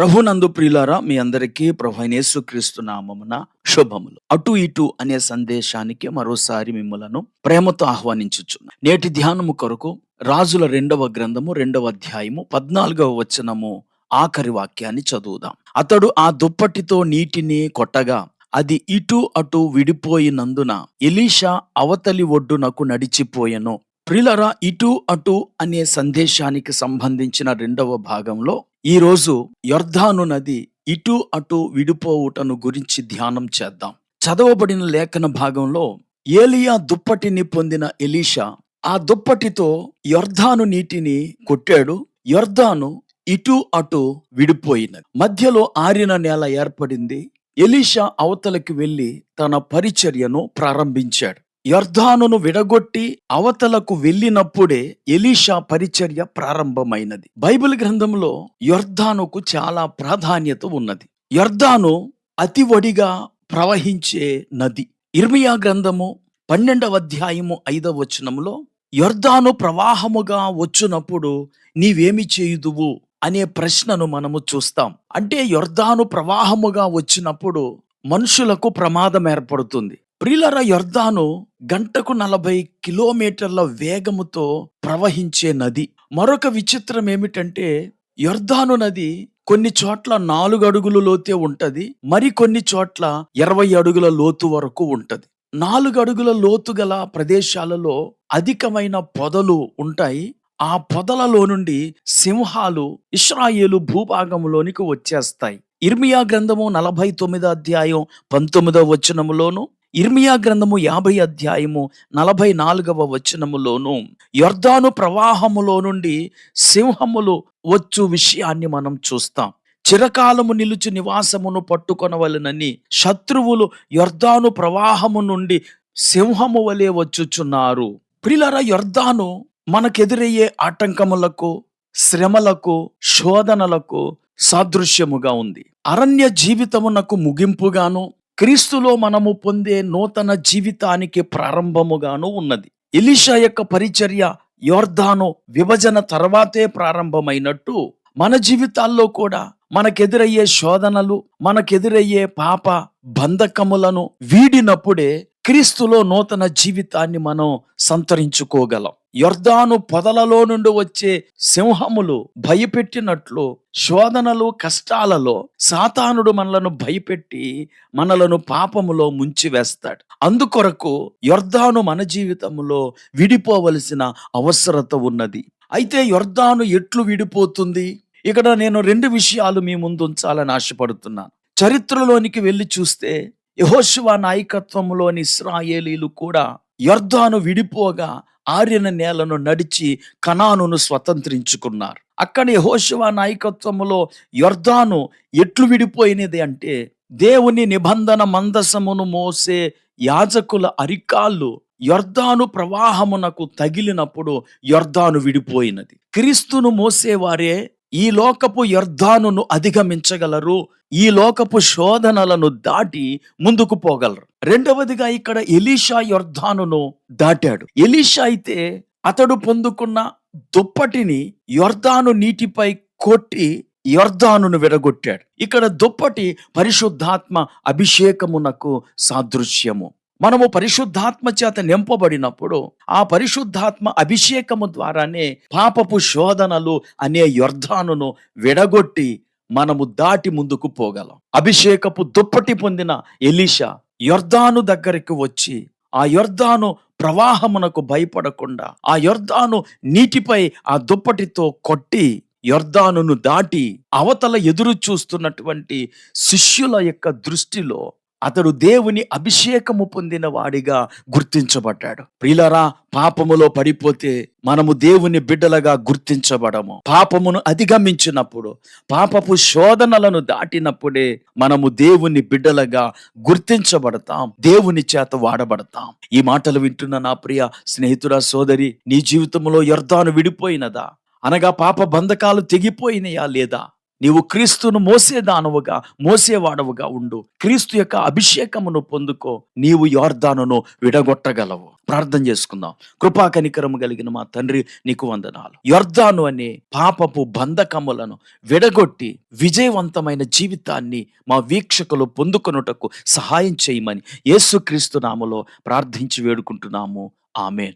ప్రభునందు ప్రియులారా మీ అందరికీ ప్రభు క్రీస్తు నామమున శుభములు. అటు ఇటు అనే సందేశానికి మరోసారి మిమ్మలను ప్రేమతో ఆహ్వానించుచున్నా నేటి ధ్యానము కొరకు రాజుల రెండవ గ్రంథము రెండవ అధ్యాయము పద్నాలుగవ వచనము ఆఖరి వాక్యాన్ని చదువుదాం. అతడు ఆ దుప్పటితో నీటిని కొట్టగా అది ఇటు అటు విడిపోయినందున ఎలీషా అవతలి ఒడ్డునకు నడిచిపోయెను. ప్రిలరా ఇటు అటు అనే సందేశానికి సంబంధించిన రెండవ భాగంలో ఈరోజు యొర్ధాను నది ఇటు అటు విడిపోవుటను గురించి ధ్యానం చేద్దాం. చదవబడిన లేఖన భాగంలో ఏలియా దుప్పటిని పొందిన ఎలీషా ఆ దుప్పటితో యొర్ధాను నీటిని కొట్టాడు. యొర్ధాను ఇటు అటు విడిపోయినది. మధ్యలో ఆరిన నేల ఏర్పడింది. ఎలీషా అవతలకి వెళ్ళి తన పరిచర్యను ప్రారంభించాడు. యర్ధానును విడగొట్టి అవతలకు వెళ్ళినప్పుడే ఎలీషా పరిచర్య ప్రారంభమైనది. బైబిల్ గ్రంథంలో యొర్ధానుకు చాలా ప్రాధాన్యత ఉన్నది. యొర్ధాను అతి వడిగా ప్రవహించే నది. ఇర్మియా గ్రంథము పన్నెండవ అధ్యాయము ఐదవ వచనంలో యొర్ధాను ప్రవాహముగా వచ్చినప్పుడు నీవేమి చేయుదువు అనే ప్రశ్నను మనము చూస్తాం. అంటే యొర్ధాను ప్రవాహముగా వచ్చినప్పుడు మనుషులకు ప్రమాదం ఏర్పడుతుంది. ప్రిలర యొర్దాను గంటకు నలభై కిలోమీటర్ల వేగముతో ప్రవహించే నది. మరొక విచిత్రం ఏమిటంటే యొర్దాను నది కొన్ని చోట్ల నాలుగు అడుగులు లోతే ఉంటది మరికొన్ని చోట్ల ఇరవై అడుగుల లోతు వరకు ఉంటది. నాలుగు అడుగుల లోతు గల ప్రదేశాలలో అధికమైన పొదలు ఉంటాయి. ఆ పొదలలో నుండి సింహాలు ఇస్రాయేలు భూభాగంలోనికి వచ్చేస్తాయి. ఇర్మియా గ్రంథము నలభై తొమ్మిదో అధ్యాయం పంతొమ్మిదవ వచనములోను ఇర్మియా గ్రంథము యాభై అధ్యాయము నలభై నాలుగవ వచనములోను యొర్దాను ప్రవాహములో నుండి సింహములు వచ్చు విషయాన్ని మనం చూస్తాం. చిరకాలము నిలుచు నివాసమును పట్టుకొనవలనని శత్రువులు యొర్దాను ప్రవాహము నుండి సింహము వలె వచ్చుచున్నారు. ప్రిలర యొర్దాను మనకెదురయ్యే ఆటంకములకు శ్రమలకు శోధనలకు సాదృశ్యముగా ఉంది. అరణ్య జీవితమునకు ముగింపుగాను క్రీస్తులో మనము పొందే నూతన జీవితానికి ప్రారంభముగాను ఉన్నది. ఎలిషా యొక్క పరిచర్య యోర్ధాను విభజన తర్వాతే ప్రారంభమైనట్టు మన జీవితాల్లో కూడా మనకెదురయ్యే శోధనలు మనకెదురయ్యే పాప బంధకములను వీడినప్పుడే క్రీస్తులో నూతన జీవితాన్ని మనం సంతరించుకోగలం. యొర్దాను పొదలలో నుండి వచ్చే సింహములు భయపెట్టినట్లు శోధనలు కష్టాలలో సాతానుడు మనలను భయపెట్టి మనలను పాపములో ముంచివేస్తాడు. అందుకొరకు యొర్దాను మన జీవితంలో విడిపోవలసిన అవసరత ఉన్నది. అయితే యొర్దాను ఎట్లు విడిపోతుంది? ఇక్కడ నేను రెండు విషయాలు మీ ముందు ఉంచాలని ఆశపడుతున్నాను. చరిత్రలోనికి వెళ్ళి చూస్తే యహోశివ నాయకత్వంలోని ఇస్రాయేలీలు కూడా యొర్ధాను విడిపోగా ఆర్యన నేలను నడిచి కణాను స్వతంత్రించుకున్నారు. అక్కడ యహోశివ నాయకత్వములో యొర్దాను ఎట్లు విడిపోయినది అంటే దేవుని నిబంధన మందసమును మోసే యాజకుల అరికాళ్ళు యొర్దాను ప్రవాహమునకు తగిలినప్పుడు యొర్దాను విడిపోయినది. క్రీస్తును మోసేవారే ఈ లోకపు యర్ధానును అధిగమించగలరు ఈ లోకపు శోధనలను దాటి ముందుకు పోగలరు. రెండవదిగా ఇక్కడ ఎలీషా యొర్ధానును దాటాడు. ఎలీషా అయితే అతడు పొందుకున్న దుప్పటిని యొర్ధాను నీటిపై కొట్టి యొర్ధానును విడగొట్టాడు ఇక్కడ దుప్పటి పరిశుద్ధాత్మ అభిషేకమునకు సాదృశ్యము. మనము పరిశుద్ధాత్మ చేత నింపబడినప్పుడు ఆ పరిశుద్ధాత్మ అభిషేకము ద్వారానే పాపపు శోధనలు అనే యొర్ధానును విడగొట్టి మనము దాటి ముందుకు పోగలం. అభిషేకపు దుప్పటి పొందిన ఎలీషా యొర్ధాను దగ్గరికి వచ్చి ఆ యొర్ధాను ప్రవాహమునకు భయపడకుండా ఆ యొర్ధాను నీటిపై ఆ దుప్పటితో కొట్టి యొర్ధానును దాటి అవతల ఎదురు చూస్తున్నటువంటి శిష్యుల యొక్క దృష్టిలో అతడు దేవుని అభిషేకము పొందిన వాడిగా గుర్తించబడ్డాడు. ప్రిలరా పాపములో పడిపోతే మనము దేవుని బిడ్డలుగా గుర్తించబడము. పాపమును అధిగమించినప్పుడు పాపపు శోధనలను దాటినప్పుడే మనము దేవుని బిడ్డలుగా గుర్తించబడతాం. దేవుని చేత వాడబడతాం. ఈ మాటలు వింటున్న నా ప్రియ స్నేహితురా సోదరి నీ జీవితంలో ఎర్ధాను విడిపోయినదా? అనగా పాప బంధకాలు తెగిపోయినయా లేదా? నీవు క్రీస్తును మోసేదానవుగా మోసేవాడవుగా ఉండు. క్రీస్తు యొక్క అభిషేకమును పొందుకో. నీవు యోర్ధానును విడగొట్టగలవు. ప్రార్థన చేసుకుందాం. కృపా కనికరము కలిగిన మా తండ్రి నీకు వందనాలు. యోర్ధాను అనే పాపపు బంధకములను విడగొట్టి విజయవంతమైన జీవితాన్ని మా వీక్షకులు పొందుకొనుటకు సహాయం చేయమని యేసుక్రీస్తు నామలో ప్రార్థించి వేడుకుంటున్నాము. ఆమె